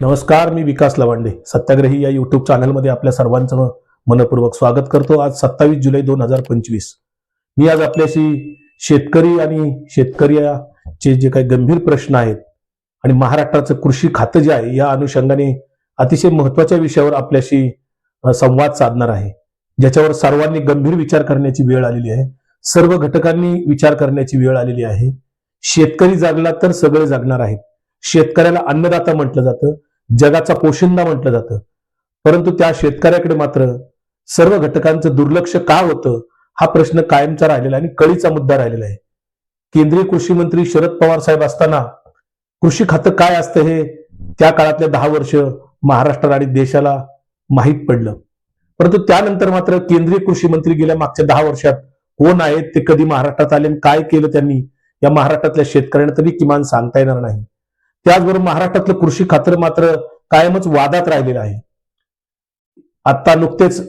नमस्कार मी विकास लवांडे. सत्याग्रही या युट्यूब चॅनलमध्ये आपल्या सर्वांचं मनपूर्वक स्वागत करतो. आज सत्तावीस जुलै दोन हजार पंचवीस. मी आज आपल्याशी शेतकरी आणि शेतकऱ्याचे जे काही गंभीर प्रश्न आहेत आणि महाराष्ट्राचं कृषी खातं जे आहे या अनुषंगाने अतिशय महत्त्वाच्या विषयावर आपल्याशी संवाद साधणार आहे. ज्याच्यावर सर्वांनी गंभीर विचार करण्याची वेळ आलेली आहे. सर्व घटकांनी विचार करण्याची वेळ आलेली आहे. शेतकरी जागला तर सगळे जागणार आहेत. शेतकऱ्याला अन्नदाता म्हटलं जातं. जगाचा पोशिंदा म्हटलं जातं. परंतु त्या शेतकऱ्याकडे मात्र सर्व घटकांचं दुर्लक्ष का होतं हा प्रश्न कायमचा राहिलेला आहे आणि कळीचा मुद्दा राहिलेला आहे. केंद्रीय कृषी मंत्री शरद पवार साहेब असताना कृषी खातं काय असतं हे त्या काळातल्या दहा वर्ष महाराष्ट्र आणि देशाला माहीत पडलं. परंतु त्यानंतर मात्र केंद्रीय कृषी मंत्री गेल्या मागच्या दहा वर्षात कोण आहेत ते कधी महाराष्ट्रात आले आणि काय केलं त्यांनी या महाराष्ट्रातल्या शेतकऱ्यांना तरी किमान सांगता येणार नाही. त्याचबरोबर महाराष्ट्रातलं कृषी खातं मात्र कायमच वादात राहिलेलं आहे. आता नुकतेच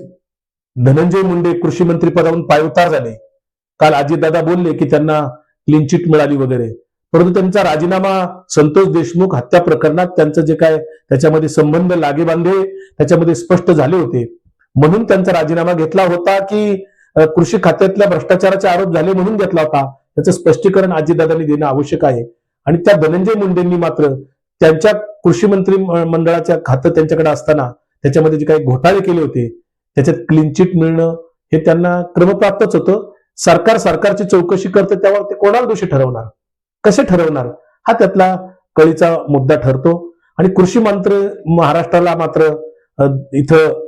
धनंजय मुंडे कृषी मंत्री पदावरून पायउतार झाले. काल अजितदादा बोलले की त्यांना क्लिनचिट मिळाली वगैरे. परंतु त्यांचा राजीनामा संतोष देशमुख हत्या प्रकरणात त्यांचं जे काय त्याच्यामध्ये संबंध लागेबांधे त्याच्यामध्ये स्पष्ट झाले होते. म्हणून त्यांचा राजीनामा घेतला होता की कृषी खात्यातल्या भ्रष्टाचाराचे आरोप झाले म्हणून घेतला होता. त्याचं स्पष्टीकरण अजितदादांनी देणं आवश्यक आहे. आणि त्या धनंजय मुंडेंनी मात्र त्यांच्या कृषी मंत्री मंडळाच्या खातं त्यांच्याकडे असताना त्याच्यामध्ये जे काही घोटाळे केले होते त्याच्यात क्लीन चिट मिळणं हे त्यांना क्रमप्राप्तच होतं. सरकार सरकारची चौकशी करते त्यावर ते कोणाला दोषी ठरवणार? कसे ठरवणार? हा त्यातला कळीचा मुद्दा ठरतो. आणि कृषी मंत्र महाराष्ट्राला मात्र इथं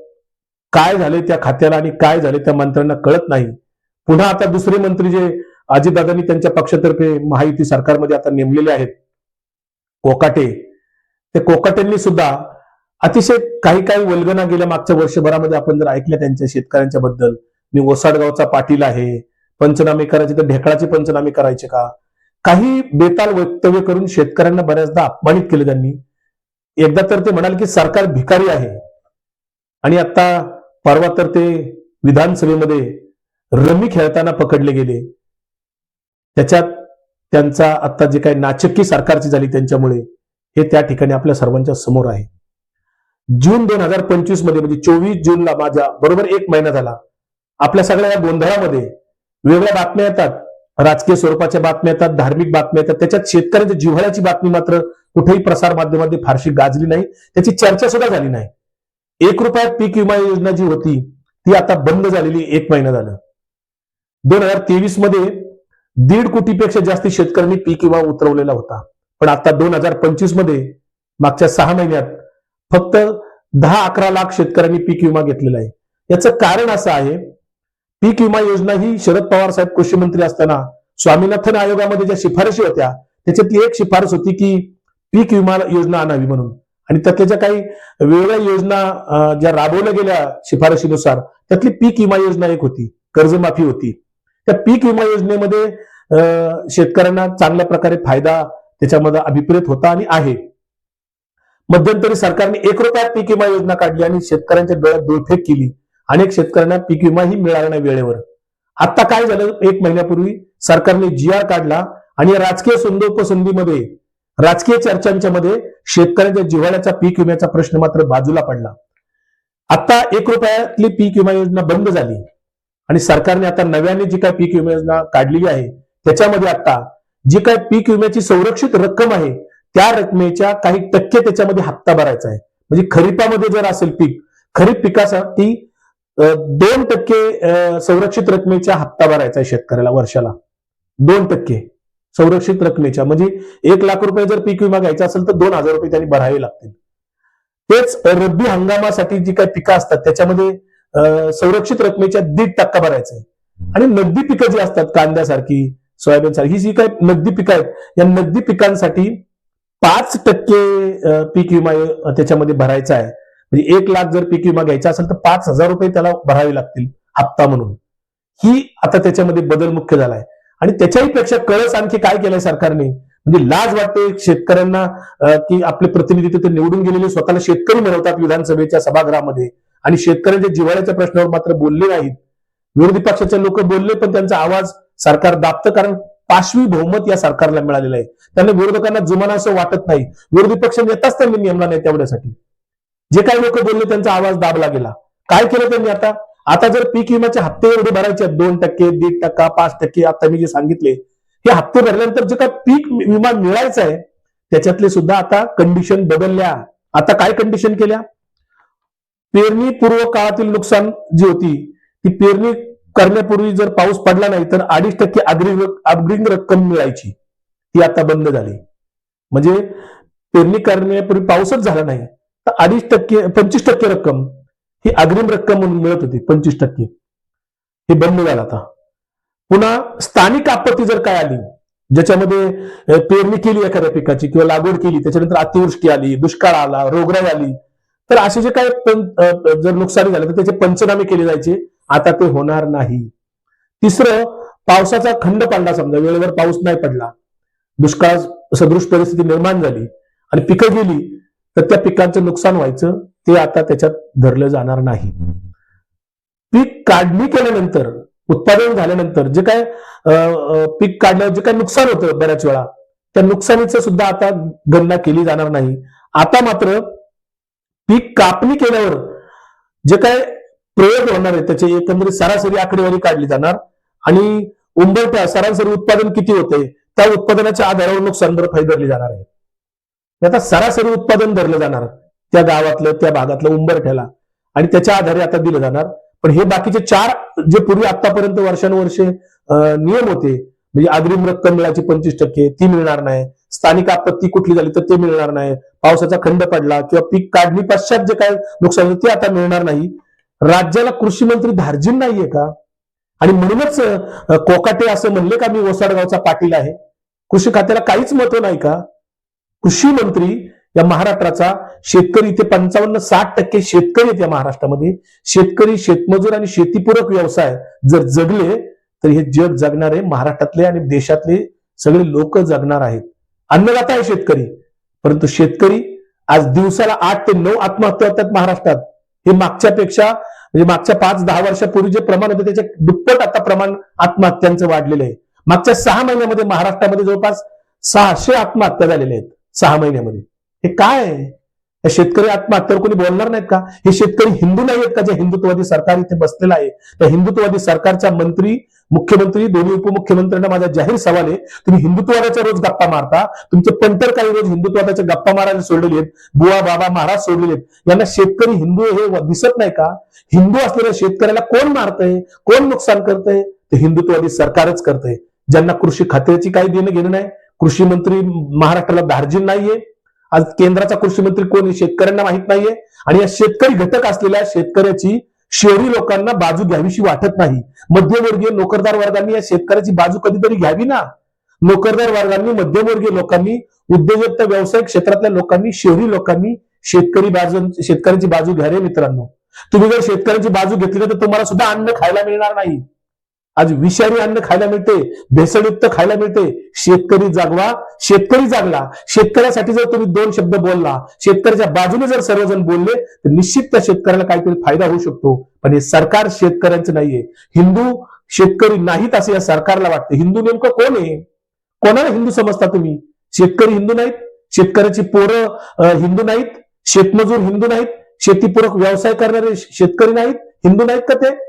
काय झाले त्या खात्याला आणि काय झाले त्या मंत्र्यांना कळत नाही. पुन्हा आता दुसरे मंत्री जे अजितदादांनी त्यांच्या पक्षातर्फे महायुती सरकारमध्ये आता नेमलेले आहेत. कोकाटे. ते कोकाटेंनी सुद्धा अतिशय काही काही वल्गना गेल्या मागच्या वर्षभरामध्ये आपण जर ऐकल्या त्यांच्या शेतकऱ्यांच्या बद्दल. मी ओसाडगावचा पाटील आहे. पंचनामे करायचे तर ढेकळाचे पंचनामे करायचे का? काही बेताल वक्तव्य करून शेतकऱ्यांना बऱ्याचदा अपमानित केलं त्यांनी. एकदा तर ते म्हणाले की सरकार भिकारी आहे. आणि आता परवा तर ते विधानसभेमध्ये रमी खेळताना पकडले गेले. त्याच्यात त्यांचा आता जे काही नाचक्की सरकारची झाली त्यांच्यामुळे हे त्या ठिकाणी आपल्या सर्वांच्या समोर आहे. जून दोन हजार पंचवीसमध्ये म्हणजे चोवीस जूनला माझ्या बरोबर एक महिना झाला आपल्या सगळ्या या गोंधळामध्ये वेगळ्या बातम्या येतात. राजकीय स्वरूपाच्या बातम्या येतात धार्मिक बातम्या येतात. त्याच्यात शेतकऱ्यांच्या जिव्हाळ्याची बातमी मात्र कुठेही प्रसार माध्यमामध्ये फारशी गाजली नाही. त्याची चर्चा सुद्धा झाली नाही. एक रुपयात पीक विमा योजना जी होती ती आता बंद झालेली एक महिना झालं. दोन हजार तेवीसमध्ये दीड कोटीपेक्षा जास्त शेतकऱ्यांनी पीक विमा उतरवलेला होता. पण आता दोन हजार पंचवीसमध्ये मागच्या सहा महिन्यात फक्त दहा अकरा लाख शेतकऱ्यांनी पीक विमा घेतलेला आहे. याचं कारण असं आहे पीक विमा योजना ही शरद पवार साहेब कृषी मंत्री असताना स्वामीनाथन आयोगामध्ये ज्या शिफारशी होत्या त्याच्यातली एक शिफारस होती की पीक विमा योजना आणावी म्हणून. आणि त्यातल्या ज्या काही वेगळ्या योजना ज्या राबवल्या गेल्या शिफारशीनुसार त्यातली पीक विमा योजना एक होती कर्जमाफी होती. त्या पीक विमा योजनेमध्ये शेतकऱ्यांना चांगल्या प्रकारे फायदा त्याच्यामध्ये अभिप्रेत होता आणि आहे. मध्यंतरी सरकारने एक रुपयात पीक विमा योजना काढली आणि शेतकऱ्यांच्या डोळ्यात दुळफेक केली. अनेक शेतकऱ्यांना पीक विमाही मिळाला नाही वेळेवर. आता काय झालं? एक महिन्यापूर्वी सरकारने जी आर काढला आणि राजकीय संधोपसंधीमध्ये राजकीय चर्चांच्या मध्ये शेतकऱ्यांच्या जिव्हाळ्याचा पीक विम्याचा प्रश्न मात्र बाजूला पडला. आता एक रुपयातली पीक विमा योजना बंद झाली. आणि सरकारने आता नव्याने जी काय पीक विमा योजना काढलेली आहे त्याच्यामध्ये आता जी काय पीक विम्याची संरक्षित रक्कम आहे त्या रकमेच्या काही टक्के त्याच्यामध्ये हप्ता भरायचा आहे. म्हणजे खरीपामध्ये जर असेल पीक खरीप पिकासाठी दोन टक्के संरक्षित रकमेचा हप्ता भरायचा आहे शेतकऱ्याला वर्षाला. दोन टक्के संरक्षित रकमेच्या. म्हणजे एक लाख रुपये जर पीक विमा घ्यायचा असेल तर दोन हजार रुपये त्यांनी भरावे लागतील. तेच रब्बी हंगामासाठी जी काही पिकं असतात त्याच्यामध्ये संरक्षित रकमेच्या दीड टक्का भरायचा आहे. आणि नगदी पिकं जी असतात कांद्यासारखी सोयाबीन सारखी. ही जी काही नगदी पिकं आहेत या नगदी पिकांसाठी पाच टक्के पीक विमा त्याच्यामध्ये भरायचा आहे. म्हणजे एक लाख जर पीक विमा घ्यायचा असेल तर पाच हजार रुपये त्याला भरावे लागतील हप्ता म्हणून. ही आता त्याच्यामध्ये बदल मुख्य झालाय. आणि त्याच्याही पेक्षा कळस आणखी काय केलंय सरकारने? म्हणजे लाज वाटते शेतकऱ्यांना की आपले प्रतिनिधी तिथे निवडून गेलेले स्वतःला शेतकरी मिळवतात विधानसभेच्या सभागृहामध्ये. आणि शेतकऱ्यांच्या जिव्हाळ्याच्या प्रश्नावर मात्र बोलले नाहीत. विरोधी पक्षाचे लोक बोलले पण त्यांचा आवाज सरकार दाबतं कारण पाशवी बहुमत या सरकारला मिळालेलं आहे. त्यांना विरोधकांना जुमाना असं वाटत नाही. विरोधी पक्ष नेताच त्यांनी नेमला नाही तेवढ्यासाठी. जे काही लोक बोलले त्यांचा आवाज दाबला गेला. काय केलं त्यांनी आता? आता जर पीक विम्याचे हप्ते एवढे भरायचे आहेत, दोन टक्के दीड टक्का पाच टक्के आता मी जे सांगितले हे हप्ते भरल्यानंतर जे काय पीक विमा मिळायचा आहे त्याच्यातले सुद्धा आता कंडिशन बदलल्या. आता काय कंडिशन केल्या? पेरणी पूर्व काळातील नुकसान जी होती ती पेरणी करण्यापूर्वी जर पाऊस पडला नाही तर अडीच टक्के अग्रिम अग्रिम रक्कम मिळायची. ती आता बंद झाली. म्हणजे पेरणी करण्यापूर्वी पाऊसच झाला नाही तर अडीच टक्के पंचवीस टक्के रक्कम ही अग्रिम रक्कम म्हणून मिळत होती पंचवीस टक्के. हे बंद झालं आता. पुन्हा स्थानिक आपत्ती जर काय आली ज्याच्यामध्ये पेरणी केली एखाद्या पिकाची किंवा लागवड केली त्याच्यानंतर अतिवृष्टी आली दुष्काळ आला रोगराई आली तर असे जे काय जर नुकसानी झालं तर त्याचे पंचनामे केले जायचे. आता ते होणार नाही. तिसरं पावसाचा खंड पडला समजा वेळेवर पाऊस नाही पडला. दुष्काळ सदृश परिस्थिती निर्माण झाली आणि पिकं गेली तर त्या पिकांचं नुकसान व्हायचं. ते आता त्याच्यात धरलं जाणार नाही. पीक काढणी केल्यानंतर उत्पादन झाल्यानंतर जे काय पीक काढल्यावर जे काय नुकसान होतं बऱ्याच वेळा त्या नुकसानीचं सुद्धा आता गणना केली जाणार नाही. आता मात्र पीक कापणी केल्यावर जे काय प्रयोग होणार आहे. त्याचे एकंदरीत सरासरी आकडेवारी काढली जाणार. आणि उंबरठ्या सरासरी उत्पादन किती होते? त्या उत्पादनाच्या आधारावर नुकसान भरपाई धरली जाणार आहे. आता सरासरी उत्पादन धरलं जाणार. त्या गावातलं त्या भागातलं उंबरठ्याला. आणि त्याच्या आधारे आता दिलं जाणार. पण हे बाकीचे चार जे पूर्वी आतापर्यंत वर्षानुवर्षे नियम होते म्हणजे अग्रिम रक्कम मिळायची पंचवीस टक्के ती मिळणार नाही. स्थानिक आपत्ती कुठली झाली तर ते मिळणार नाही. पावसाचा खंड पडला किंवा पीक काढणी पश्चात जे काय नुकसान होतं ते आता मिळणार नाही. राज्याला कृषी मंत्री धार्जिन नाहीये का? आणि म्हणूनच कोकाटे असं म्हणले का मी ओसाडगावचा पाटील आहे? कृषी खात्याला काहीच महत्त्व नाही का? कृषी मंत्री या महाराष्ट्राचा शेतकरी इथे पंचावन्न साठ टक्के शेतकरी आहेत या महाराष्ट्रामध्ये. शेतकरी शेतमजूर आणि शेतीपूरक व्यवसाय जर जगले तर हे जग जगणारे महाराष्ट्रातले आणि देशातले सगळे लोक जगणार आहेत. अन्नदाता आहे शेतकरी परंतु शेतकरी आज दिवसाला आठ ते नऊ आत्महत्या होतात महाराष्ट्रात. हे मागच्यापेक्षा म्हणजे मागच्या पाच दहा वर्षापूर्वी जे प्रमाण होतं त्याच्या दुप्पट आता प्रमाण आत्महत्यांचं वाढलेलं आहे. मागच्या सहा महिन्यामध्ये महाराष्ट्रामध्ये जवळपास सहाशे आत्महत्या झालेल्या आहेत सहा महिन्यामध्ये. हे काय आहे? या शेतकरी आत्महत्यावर कोणी बोलणार नाहीत का? हे शेतकरी हिंदू नाही आहेत का जे हिंदुत्ववादी सरकार इथे बसलेलं आहे? त्या हिंदुत्ववादी सरकारच्या मंत्री मुख्यमंत्री दोन्ही उपमुख्यमंत्र्यांना माझा जाहीर सवाल आहे तुम्ही हिंदुत्ववादाच्या रोज गप्पा मारता तुमचे पंटर काही रोज हिंदुत्वाच्या गप्पा मारायला सोडलेले आहेत बुवा बाबा महाराज सोडलेले आहेत. यांना शेतकरी हिंदू हे दिसत नाही का? हिंदू असलेल्या शेतकऱ्याला कोण मारतंय? कोण नुकसान करतंय? ते हिंदुत्ववादी सरकारच करतंय. ज्यांना कृषी खात्याची काही देणं घेणं नाही कृषी मंत्री महाराष्ट्राला धार्जिन नाहीये आज केंद्राचा कृषी मंत्री कोण शेतकऱ्यांना माहीत नाहीये. आणि या शेतकरी घटक असलेल्या शेतकऱ्याची शहरी लोकांना बाजू घ्यावीशी वाटत नाही. मध्यमवर्गीय नोकरदार वर्गांनी या शेतकऱ्याची बाजू कधीतरी घ्यावी ना? नोकरदार वर्गांनी मध्यमवर्गीय लोकांनी उद्योजकता व्यावसायिक क्षेत्रातल्या लोकांनी शहरी लोकांनी शेतकरी बाजू शेतकऱ्यांची बाजू घ्या रे मित्रांनो. तुम्ही जर शेतकऱ्यांची बाजू घेतली तर तुम्हाला सुद्धा अन्न खायला मिळणार नाही. आज विषारी अन्न खायला मिळते भेसळयुक्त खायला मिळते. शेतकरी जागवा शेतकरी जागला. शेतकऱ्यासाठी जर तुम्ही दोन शब्द बोलला शेतकऱ्याच्या बाजूने जर सर्वजण बोलले तर निश्चित त्या शेतकऱ्याला काहीतरी फायदा होऊ शकतो. पण हे सरकार शेतकऱ्यांचं नाहीये. हिंदू शेतकरी नाहीत असं या सरकारला वाटतं. हिंदू नेमकं कोण आहे? कोणाला हिंदू समजता तुम्ही? शेतकरी हिंदू नाहीत? शेतकऱ्याची पोरं हिंदू नाहीत? शेतमजूर हिंदू नाहीत? शेतीपूरक व्यवसाय करणारे शेतकरी नाहीत? हिंदू नाहीत का ते?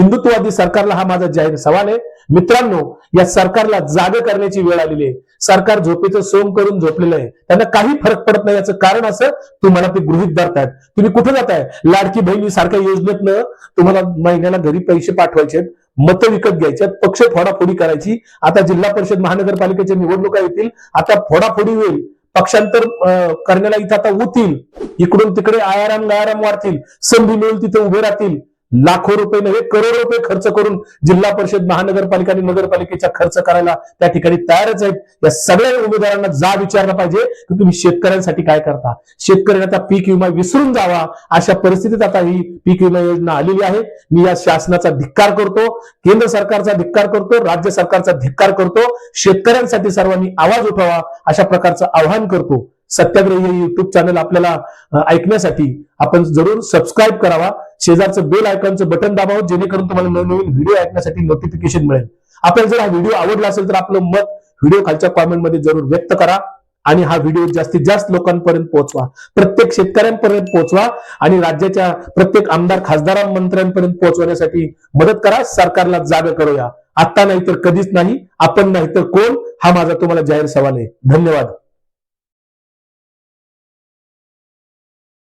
हिंदुत्ववादी सरकारला हा माझा जाहीर सवाल आहे. मित्रांनो या सरकारला जाग करण्याची वेळ आलेली आहे. सरकार झोपेचं सोम करून झोपलेलं आहे. त्यांना काही फरक पडत नाही याचं कारण असं तुम्हाला ते गृहित धरतायत. तुम्ही कुठे जाताय? लाडकी बहिणी सारख्या योजनेतनं तुम्हाला महिन्याला घरी पैसे पाठवायचे मतं विकत घ्यायचे पक्ष फोडाफोडी करायची. आता जिल्हा परिषद महानगरपालिकेच्या निवडणुका येतील. आता फोडाफोडी होईल. पक्षांतर अं, करण्याला इथं आता होतील इकडून तिकडे आयाराम गायाराम वाढतील. संधी मिळून तिथे उभे राहतील. लाखो रुपये नव्हे करोड रुपये खर्च करून जिल्हा परिषद महानगरपालिका आणि नगरपालिकेचा खर्च करायला त्या ठिकाणी तयारच आहेत. या सगळ्या उमेदवारांना जा विचारला पाहिजे. की तुम्ही शेतकऱ्यांसाठी काय करता? शेतकऱ्यांना आता पीक विमा विसरून जावा. अशा परिस्थितीत आता ही पीक विमा योजना आलेली आहे. मी या शासनाचा धिक्कार करतो. केंद्र सरकारचा धिक्कार करतो. राज्य सरकारचा धिक्कार करतो. शेतकऱ्यांसाठी सर्वांनी आवाज उठवा. अशा प्रकारचं आवाहन करतो. सत्याग्रही युट्यूब चॅनल आपल्याला ऐकण्यासाठी आपण जरूर सबस्क्राईब करावा. शेजारचं बेल आयकॉनचं बटन दाबावं जेणेकरून तुम्हाला नवनवीन व्हिडिओ ऐकण्यासाठी नोटिफिकेशन मिळेल. आपल्याला जर हा व्हिडिओ आवडला असेल तर आपलं मत व्हिडिओ खालच्या कॉमेंटमध्ये जरूर व्यक्त करा आणि हा व्हिडिओ जास्तीत जास्त लोकांपर्यंत पोहोचवा. प्रत्येक शेतकऱ्यांपर्यंत पोहोचवा आणि राज्याच्या प्रत्येक आमदार खासदार मंत्र्यांपर्यंत पोहोचवण्यासाठी मदत करा. सरकारला जाग करूया. आता नाही तर कधीच नाही आपण नाही तर कोण? हा माझा तुम्हाला जाहीर सवाल आहे. धन्यवाद.